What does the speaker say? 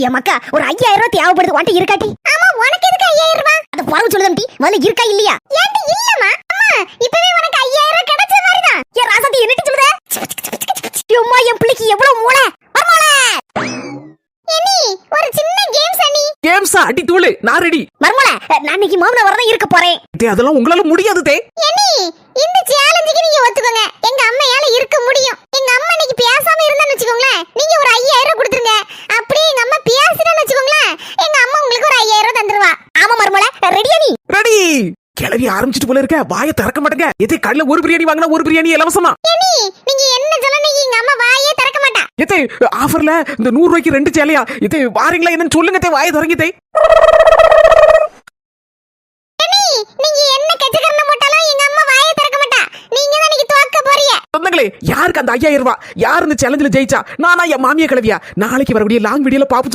என் மக்கா ஒரு ஐயாயிரம் ரூபாய் தேவைப்படுது. உன்ட்ட இருக்காட்டி ஆமா உனக்கு எதுக்கு ஐயாயிரம் ரூபாய்? அத பாரு சொல்லுதம்டி முதல்ல இருக்கா இல்லையா? ஏன்டி இல்லம்மா. அம்மா இப்பவே உனக்கு ஐயாயிரம் ரூபாய் கிடைச்ச மாதிரி தான் ஏன் ராசாத்தி என்னடி சொல்லுத? அம்மா என் பிள்ளைக்கு எவ்வளவு மூளை? வரமோளே என்னி ஒரு சின்ன கேம் சனி கேம்ஸா அடி தூளு. நான் ரெடி மர்மோளே நான் இன்னைக்கு மாமன வரணும் இருக்க போறேன். தே அதெல்லாம் உங்களால முடியாது தே என்னி இந்த சேலஞ்சுக்கு நீங்க ஒத்துக்கோங்க எங்க அம்மையால இருக்க முடியும் எங்க அம்மா இன்னைக்கு பேசாம இருந்தான்னு வச்சுக்கோங்களேன் நீங்க ஒரு ஐயாயிரம் ரூபாய் கொடுத்துருங்க அப்படியே எங்க அம்மா பேசிட்டான்னு வச்சுக்கோங்களேன் எங்க அம்மா உங்களுக்கு ஒரு ஐயாயிரம் ரூபாய் தந்துருவா ஆமா மர்மோளே ரெடியா நீ ரெடி கிளவி ஆரம்பிச்சிட்டு போல இருக்க. வாயை திறக்க மாட்டேங்க. எதே கடையில ஒரு பிரியாணி வாங்கினா ஒரு பிரியாணி இலவசமா? நீங்க என்ன சொல்ல நீங்க எங்க அம்மா வாயே திறக்க மாட்டா. எத்தே ஆஃபர்ல இந்த நூறு ரூபாய்க்கு ரெண்டு சேலையா? எத்தே வாரீங்களா என்னன்னு சொல்லுங்க தே வாயை திறங்கி தே சொந்தங்களே யாருக்கு அந்த ஐயாயிரம் ரூபாய் யார் இந்த சேலஞ்சில் ஜெயிச்சா? நானா என் மாமிய கிளவியா? நாளைக்கு வரக்கூடிய லாங் வீடியோல பாப்பு